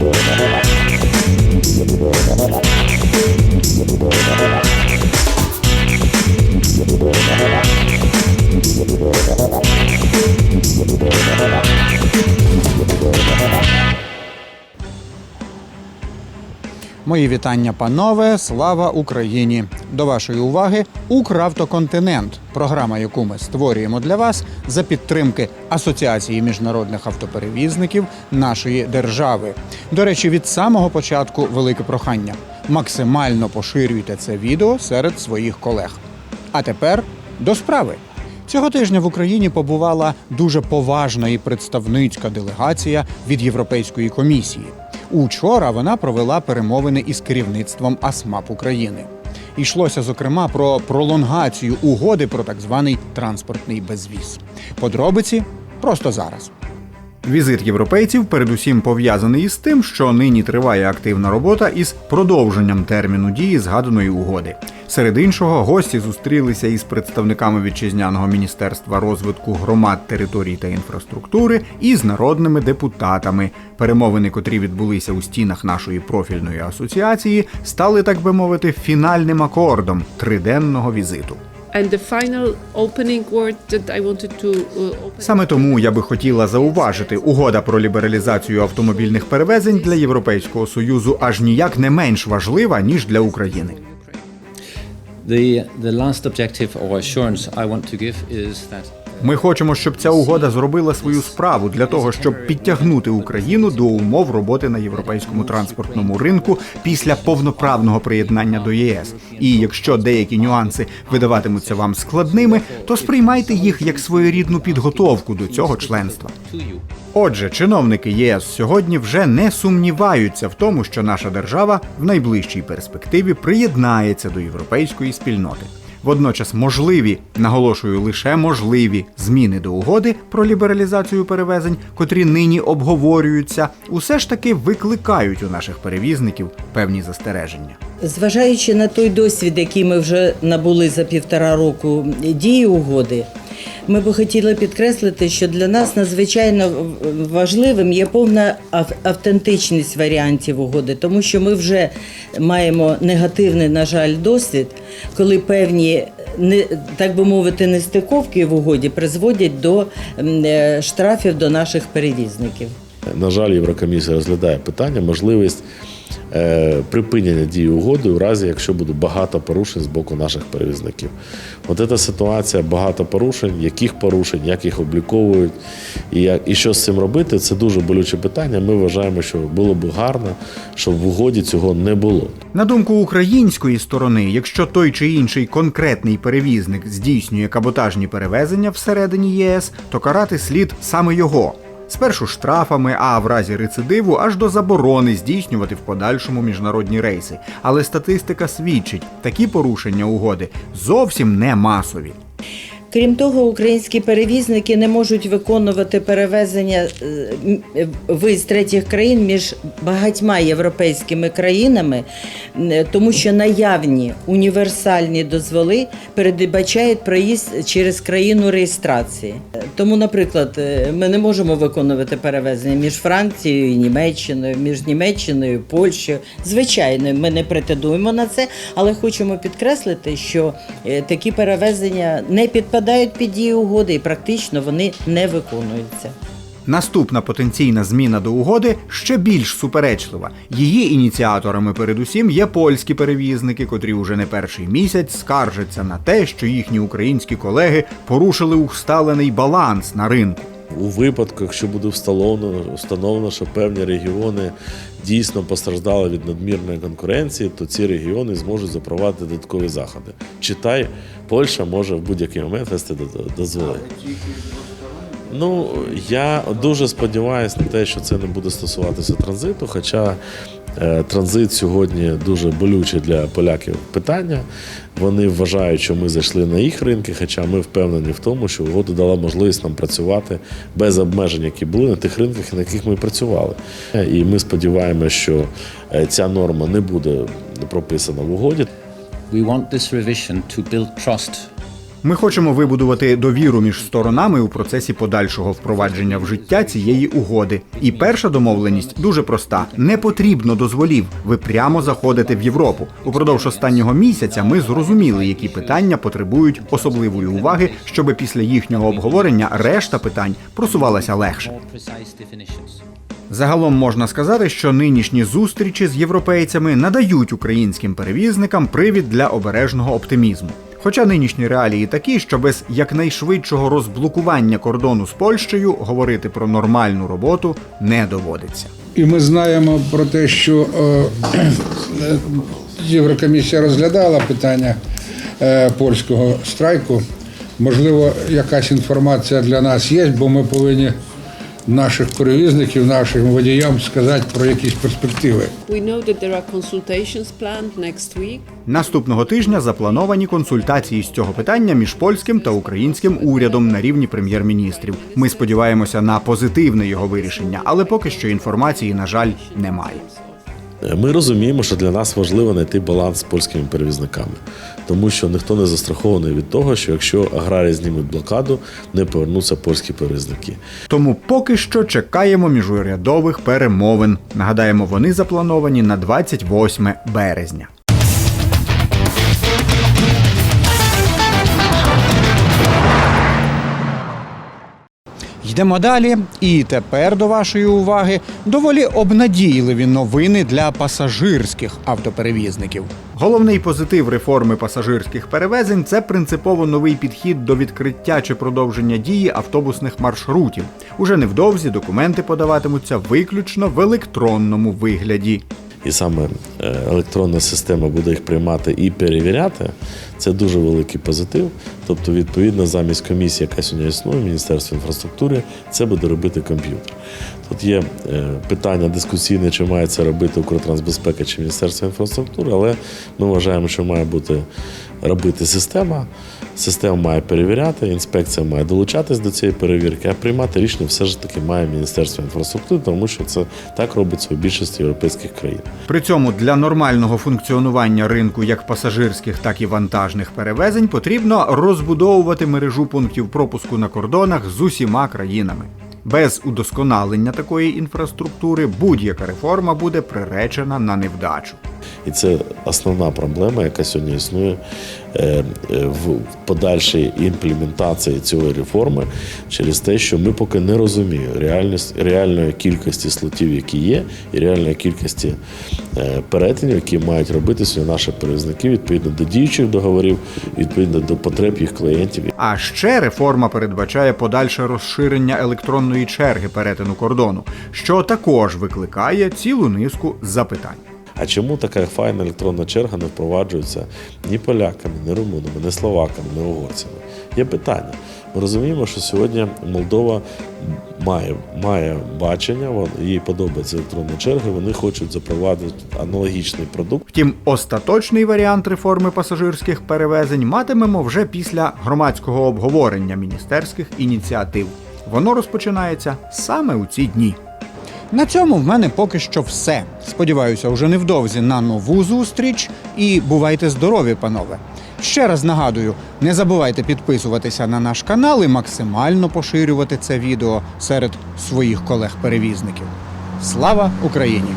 Thank you. Мої вітання, панове! Слава Україні! До вашої уваги Укравтоконтинент, програма, яку ми створюємо для вас за підтримки Асоціації міжнародних автоперевізників нашої держави. До речі, від самого початку велике прохання: максимально поширюйте це відео серед своїх колег. А тепер до справи. Цього тижня в Україні побувала дуже поважна і представницька делегація від Європейської комісії. Учора вона провела перемовини із керівництвом АСМАП України. Йшлося зокрема про пролонгацію угоди про так званий транспортний безвіз. Подробиці просто зараз. Візит європейців передусім пов'язаний із тим, що нині триває активна робота із продовженням терміну дії згаданої угоди. Серед іншого, гості зустрілися із представниками вітчизняного міністерства розвитку громад, територій та інфраструктури і з народними депутатами. Перемовини, котрі відбулися у стінах нашої профільної асоціації, стали, так би мовити, фінальним акордом триденного візиту. Uh. Саме тому я би хотіла зауважити, угода про лібералізацію автомобільних перевезень для Європейського союзу аж ніяк не менш важлива ніж для України. The, the last objective or assurance I want to give is that Ми хочемо, щоб ця угода зробила свою справу для того, щоб підтягнути Україну до умов роботи на європейському транспортному ринку після повноправного приєднання до ЄС. І якщо деякі нюанси видаватимуться вам складними, то сприймайте їх як своєрідну підготовку до цього членства. Отже, чиновники ЄС сьогодні вже не сумніваються в тому, що наша держава в найближчій перспективі приєднається до європейської спільноти. Водночас можливі, наголошую, лише можливі зміни до угоди про лібералізацію перевезень, котрі нині обговорюються, усе ж таки викликають у наших перевізників певні застереження. Зважаючи на той досвід, який ми вже набули за півтора року дії угоди, ми би хотіли підкреслити, що для нас надзвичайно важливим є повна автентичність варіантів угоди, тому що ми вже маємо негативний, на жаль, досвід, коли певні не так би мовити, нестиковки в угоді призводять до е, штрафів до наших перевізників. На жаль, Єврокомісія розглядає питання, можливість припинення дії угоди у разі, якщо буде багато порушень з боку наших перевізників. От ця ситуація, багато порушень, яких порушень, як їх обліковують, і, як, і що з цим робити, це дуже болюче питання. Ми вважаємо, що було б гарно, щоб в угоді цього не було. На думку української сторони, якщо той чи інший конкретний перевізник здійснює каботажні перевезення всередині ЄС, то карати слід саме його. Спершу штрафами, а в разі рецидиву аж до заборони здійснювати в подальшому міжнародні рейси. Але статистика свідчить, такі порушення угоди зовсім не масові. Крім того, українські перевізники не можуть виконувати перевезення е, е, виїзд третіх країн між багатьма європейськими країнами, тому що наявні універсальні дозволи передбачають проїзд через країну реєстрації. Е, Тому, наприклад, е, ми не можемо виконувати перевезення між Францією і Німеччиною, між Німеччиною і Польщею. Звичайно, ми не претендуємо на це, але хочемо підкреслити, що е, такі перевезення не підпадають під дію угоди і практично вони не виконуються. Наступна потенційна зміна до угоди ще більш суперечлива. Її ініціаторами передусім є польські перевізники, котрі уже не перший місяць скаржаться на те, що їхні українські колеги порушили усталений баланс на ринку. У випадку, якщо буде встановлено, встановлено, що певні регіони дійсно постраждали від надмірної конкуренції, то ці регіони зможуть запровадити додаткові заходи. Читай, Польща може в будь-який момент вести дозволи. Ну, я дуже сподіваюся на те, що це не буде стосуватися транзиту, хоча транзит сьогодні дуже болюче для поляків питання. Вони вважають, що ми зайшли на їх ринки, хоча ми впевнені в тому, що угода дала можливість нам працювати без обмежень, які були на тих ринках, на яких ми працювали. Е, І ми сподіваємося, що е, ця норма не буде прописана в угоді. We want this revision to build trust Ми хочемо вибудувати довіру між сторонами у процесі подальшого впровадження в життя цієї угоди. І перша домовленість дуже проста: не потрібно дозволів. Ви прямо заходите в Європу. Упродовж останнього місяця ми зрозуміли, які питання потребують особливої уваги, щоби після їхнього обговорення решта питань просувалася легше. Загалом можна сказати, що нинішні зустрічі з європейцями надають українським перевізникам привід для обережного оптимізму. Хоча нинішні реалії такі, що без якнайшвидшого розблокування кордону з Польщею говорити про нормальну роботу не доводиться. І ми знаємо про те, що е, е, Єврокомісія розглядала питання е, польського страйку. Можливо, якась інформація для нас є, бо ми повинні наших перевізників, нашим водіям сказати про якісь перспективи. We know that there are consultations planned next week. Наступного тижня заплановані консультації з цього питання між польським та українським урядом на рівні прем'єр-міністрів. Ми сподіваємося на позитивне його вирішення, але поки що інформації, на жаль, немає. Ми розуміємо, що для нас важливо знайти баланс з польськими перевізниками, тому що ніхто не застрахований від того, що якщо аграрії знімуть блокаду, не повернуться польські перевізники. Тому поки що чекаємо міжурядових перемовин. Нагадаємо, вони заплановані на 28 березня. Йдемо далі. І тепер до вашої уваги доволі обнадійливі новини для пасажирських автоперевізників. Головний позитив реформи пасажирських перевезень це принципово новий підхід до відкриття чи продовження дії автобусних маршрутів. Уже невдовзі документи подаватимуться виключно в електронному вигляді. І саме е, електронна система буде їх приймати і перевіряти. Це дуже великий позитив. Тобто, відповідно, замість комісії, яка сьогодні існує Міністерство інфраструктури, це буде робити комп'ютер. Тут є е, питання дискусійне, чи має це робити Укртрансбезпека чи Міністерство інфраструктури, але ми вважаємо, що має бути робити система. Система має перевіряти, інспекція має долучатись до цієї перевірки, а приймати рішення все ж таки має Міністерство інфраструктури, тому що це так робиться у більшості європейських країн. При цьому для нормального функціонування ринку як пасажирських, так і вантажних перевезень потрібно розбудовувати мережу пунктів пропуску на кордонах з усіма країнами. Без удосконалення такої інфраструктури будь-яка реформа буде приречена на невдачу. І це основна проблема, яка сьогодні існує в подальшій імплементації цієї реформи через те, що ми поки не розуміємо реальність, реальної кількості слотів, які є, і реальної кількості е, перетинів, які мають робити сьогодні наші перевізники відповідно до діючих договорів, відповідно до потреб їх клієнтів. А ще реформа передбачає подальше розширення електронної черги перетину кордону, що також викликає цілу низку запитань. А чому така файна електронна черга не впроваджується ні поляками, ні румунами, ні словаками, ні угорцями? Є питання. Ми розуміємо, що сьогодні Молдова має, має бачення, їй подобається електронна черга, вони хочуть запровадити аналогічний продукт. Втім, остаточний варіант реформи пасажирських перевезень матимемо вже після громадського обговорення міністерських ініціатив. Воно розпочинається саме у ці дні. На цьому в мене поки що все. Сподіваюся, уже невдовзі на нову зустріч і бувайте здорові, панове. Ще раз нагадую, не забувайте підписуватися на наш канал і максимально поширювати це відео серед своїх колег-перевізників. Слава Україні!